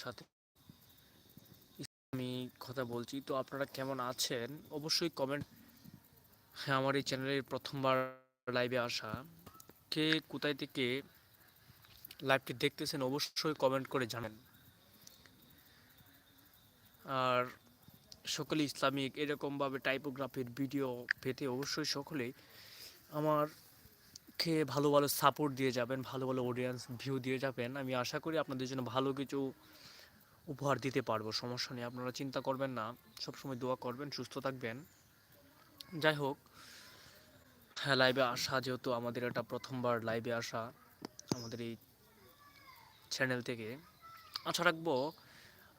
সাথে আমি কথা বলছি। তো আপনারা কেমন আছেন? অবশ্যই কমেন্ট হ্যাঁ আমার এই চ্যানেলের প্রথমবার লাইভে আসা। কে কোথায় থেকে লাইভটি দেখতেছেন অবশ্যই কমেন্ট করে জানেন আর সকলে ইসলামিক এরকমভাবে টাইপোগ্রাফির ভিডিও পেতে অবশ্যই সকলেই আমার কে ভালো ভালো সাপোর্ট দিয়ে যাবেন, ভালো ভালো অডিয়েন্স ভিউ দিয়ে যাবেন। আমি আশা করি আপনাদের জন্য ভালো কিছু উপহার দিতে পারব, সমস্যা নেই। আপনারা চিন্তা করবেন না, সবসময় দোয়া করবেন, সুস্থ থাকবেন। যাই হোক হ্যাঁ লাইভে আসা যেহেতু আমাদের এটা প্রথমবার লাইভে আসা আমাদের এই চ্যানেল থেকে। আশা রাখব,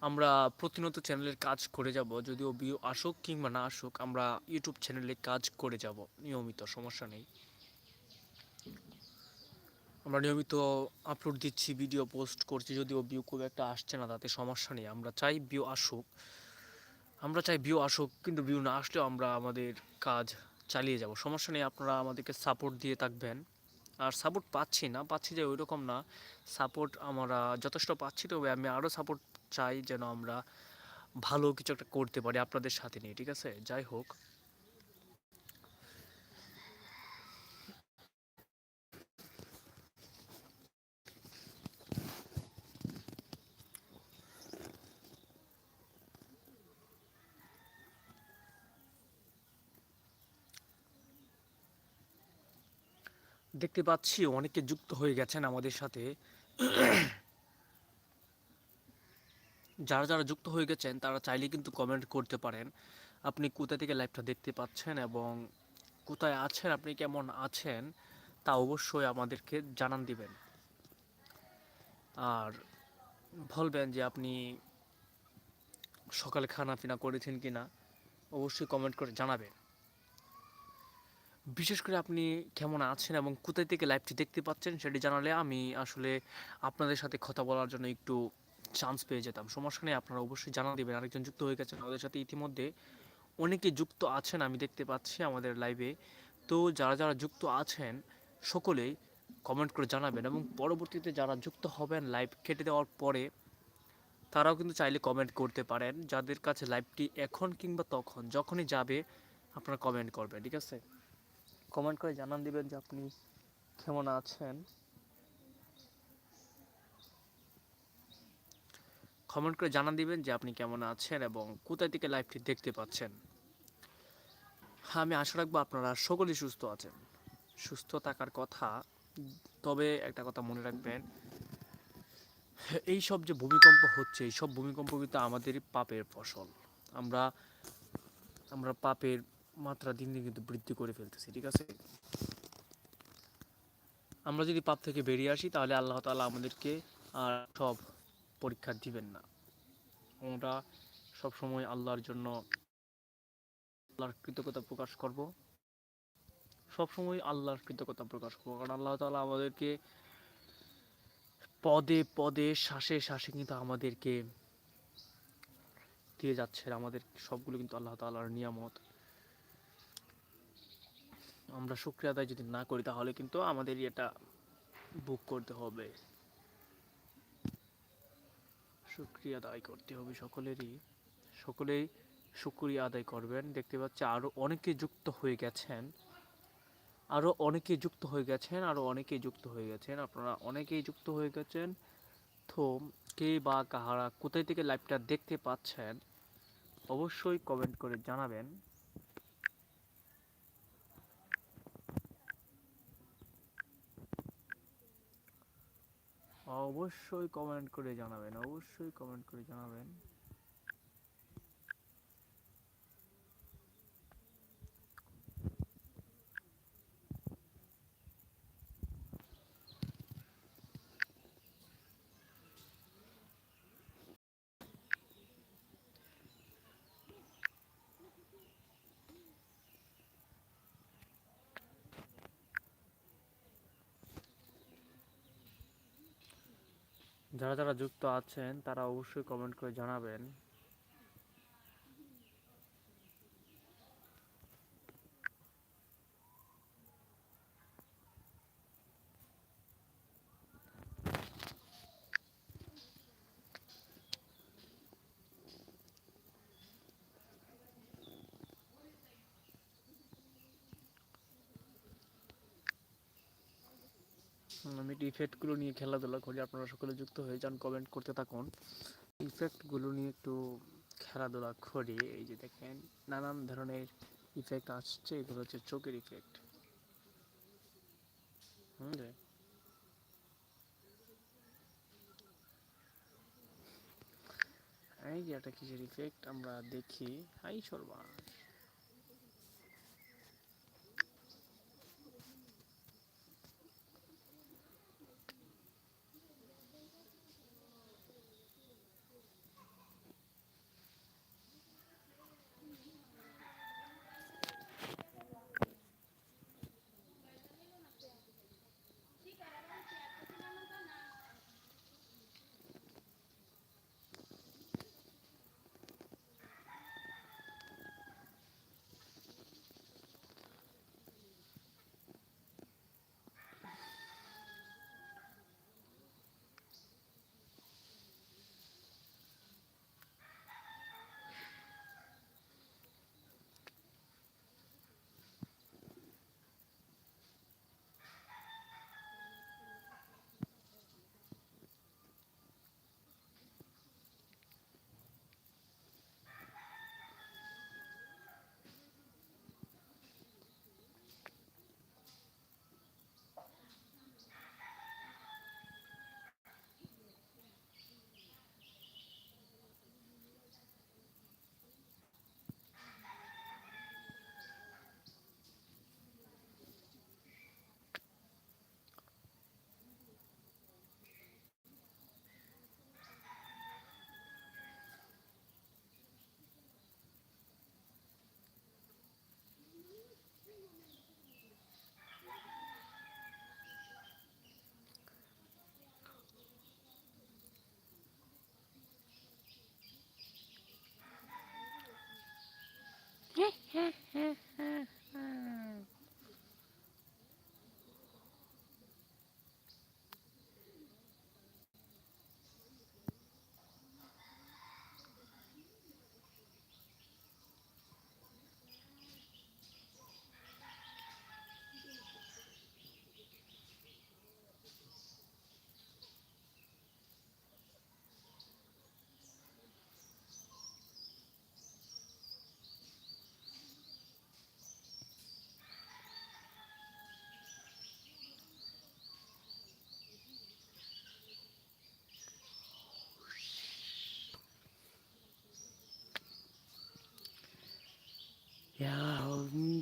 আমরা প্রতিনিয়ত চ্যানেলের কাজ করে যাব, যদিও ভিউ আসুক কিংবা না আসুক, আমরা ইউটিউব চ্যানেলে কাজ করে যাব, নিয়মিত, সমস্যা নেই। আমরা নিয়মিত আপলোড দিচ্ছি ভিডিও পোস্ট করছি, যদিও ভিউ খুব একটা আসছে না, তাতে সমস্যা নেই। আমরা চাই ভিউ আসুক। আমরা চাই ভিউ আসুক, কিন্তু ভিউ না আসলেও আমরা আমাদের কাজ চালিয়ে যাব। সমস্যা নেই, আপনারা আমাদেরকে সাপোর্ট দিয়ে থাকবেন। আর সাপোর্ট পাচ্ছি না, পাচ্ছি যে ওই রকম না। সাপোর্ট আমরা যথেষ্ট পাচ্ছি, তবে আমি আরও সাপোর্ট চাই যেন আমরা ভালো কিছু একটা করতে পারি আপনাদের সাথে নিয়ে, ঠিক আছে? যাই হোক। দেখতে পাচ্ছি অনেকে যুক্ত হয়ে গেছেন আমাদের সাথে। যারা যারা যুক্ত হয়ে গেছেন, তারা চাইলে কিন্তু কমেন্ট করতে পারেন। আপনি কোথা থেকে লাইভটা দেখতে পাচ্ছেন এবং কোথায় আছেন, আপনি কেমন আছেন, তা অবশ্যই আমাদেরকে জানান দিবেন। আর বলবেন যে আপনি সকালে খানা পিনা করেছেন কি না অবশ্যই কমেন্ট করে জানাবেন। বিশেষ করে আপনি কেমন আছেন এবং কোথায় থেকে লাইভটি দেখতে পাচ্ছেন সেটি জানালে আমি আসলে আপনাদের সাথে কথা বলার জন্য একটু চান্স পেয়ে যেতাম। সমস্যা নেই, আপনারা অবশ্যই জানা দেবেন। আরেকজন যুক্ত হয়ে গেছেন আমাদের সাথে ইতিমধ্যে অনেকে যুক্ত আছেন, আমি দেখতে পাচ্ছি আমাদের লাইভে তো যারা যারা যুক্ত আছেন, সকলেই কমেন্ট করে জানাবেন এবং পরবর্তীতে যারা যুক্ত হবেন লাইভ কেটে দেওয়ার পরে, তারাও কিন্তু চাইলে কমেন্ট করতে পারেন। যাদের কাছে লাইভটি এখন কিংবা তখন, যখনই যাবে, আপনারা কমেন্ট করবেন, ঠিক আছে? কমেন্ট করে জানান দিবেন যে আপনি কেমন আছেন। কমেন্ট করে জানান দিবেন যে আপনি কেমন আছেন এবং কোথায় থেকে লাইভটি দেখতে পাচ্ছেন। হ্যাঁ আমি আশা রাখব আপনারা সকলেই সুস্থ আছেন। সুস্থ থাকার কথা, তবে একটা কথা মনে রাখবেন এই সব যে ভূমিকম্প হচ্ছে এই সব ভূমিকম্প কিন্তু আমাদেরই পাপের ফসল। আমরা আমরা পাপের মাত্রা দিন দিন কিন্তু বৃদ্ধি করে ফেলতেছি, ঠিক আছে? আমরা যদি পাপ থেকে বেরিয়ে আসি, তাহলে আল্লাহ তাআলা আমাদেরকে আর সব পরীক্ষা দিবেন না। আমরা সব সময় আল্লাহর জন্য আল্লাহর কৃতজ্ঞতা প্রকাশ করব। সব সময় আল্লাহর কৃতজ্ঞতা প্রকাশ করব। কারণ আল্লাহ তালা আমাদেরকে পদে পদে, শ্বাসে শ্বাসে কিন্তু আমাদেরকে দিয়ে যাচ্ছে আমাদের সবগুলো কিন্তু আল্লাহ তাআলার নিয়ামত। আমরা শুক্রিয়া আদায় যদি না করি, তাহলে কিন্তু আমাদের এটা বুক করতে হবে। শুক্রিয়া আদায় করতে হবে সকলেরই। সকলেই শুক্রিয়া আদায় করবেন। দেখতে পাচ্ছি আরও অনেকে যুক্ত হয়ে গেছেন। আরও অনেকে যুক্ত হয়ে গেছেন আরও অনেকেই যুক্ত হয়ে গেছেন। আপনারা অনেকেই যুক্ত হয়ে গেছেন। তো কে বা কাহারা কোথায় থেকে লাইভটা দেখতে পাচ্ছেন, অবশ্যই কমেন্ট করে জানাবেন। অবশ্যই কমেন্ট করে জানাবেন অবশ্যই কমেন্ট করে জানাবেন। যারা যারা যুক্ত আছেন তারা অবশ্যই কমেন্ট করে জানাবেন। আমি ইফেক্টগুলো নিয়ে খেলাধুলা করি, আপনারা সকলে যুক্ত হয়ে যান কমেন্ট করতে থাকুন। ইফেক্টগুলো নিয়ে একটু খেলাধুলা করি, এই যে দেখেন, নানান ধরনের ইফেক্ট আসছে, এগুলো হচ্ছে চোখের ইফেক্ট হুম রে। এই যে একটা কিসের ইফেক্ট আমরা দেখি, হাই সর্বাস।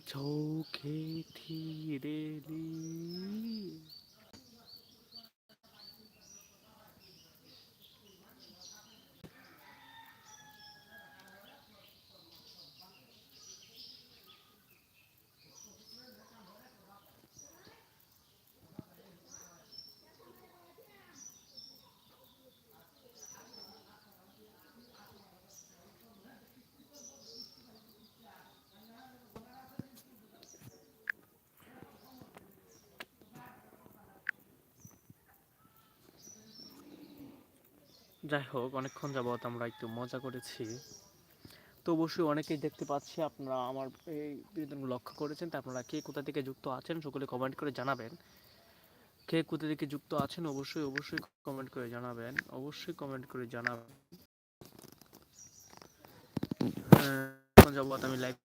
走开天地 যাই হোক, অনেকক্ষণ যাবত আমরা একটু মজা করেছি। তো অবশ্যই অনেকেই দেখতে পাচ্ছি আপনারা আমার এই বিনোদনগুলো লক্ষ্য করেছেন। তা আপনারা কে কোথা থেকে যুক্ত আছেন সকলে কমেন্ট করে জানাবেন। কে কোথা থেকে যুক্ত আছেন অবশ্যই অবশ্যই কমেন্ট করে জানাবেন। অবশ্যই কমেন্ট করে জানাবেন। যাবত আমি লাইভ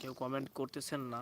কেউ কমেন্ট করতেছেন না।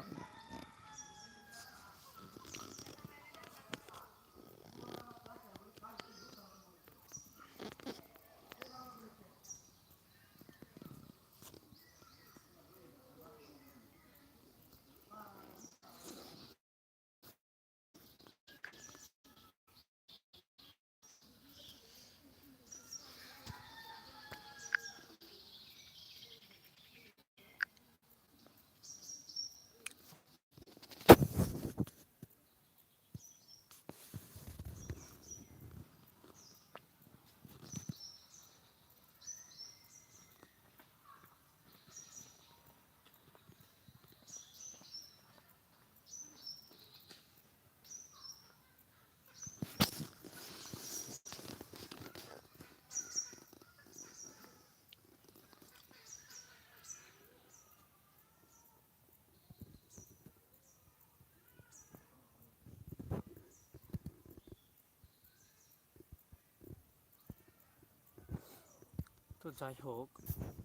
তো যাই হোক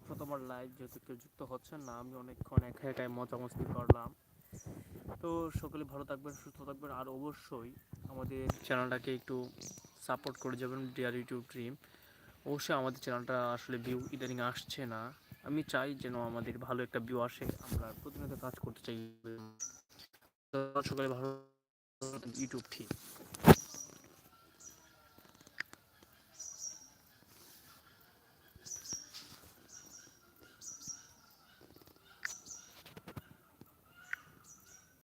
প্রথমবার লাইভ যেহেতু কেউ যুক্ত হচ্ছেন না, আমি অনেকক্ষণ একা একাই মজামস্তি করলাম। তো সকলে ভালো থাকবেন, সুস্থ থাকবেন, আর অবশ্যই আমাদের চ্যানেলটাকে একটু সাপোর্ট করে যাবেন ডিয়ার ইউটিউব ড্রিম অবশ্যই আমাদের চ্যানেলটা আসলে ভিউ ইদানিং আসছে না। আমি চাই যেন আমাদের ভালো একটা ভিউ আসে, আমরা প্রতিনিয়ত কাজ করতে চাই। সকলে ভালো ইউটিউব ঠিক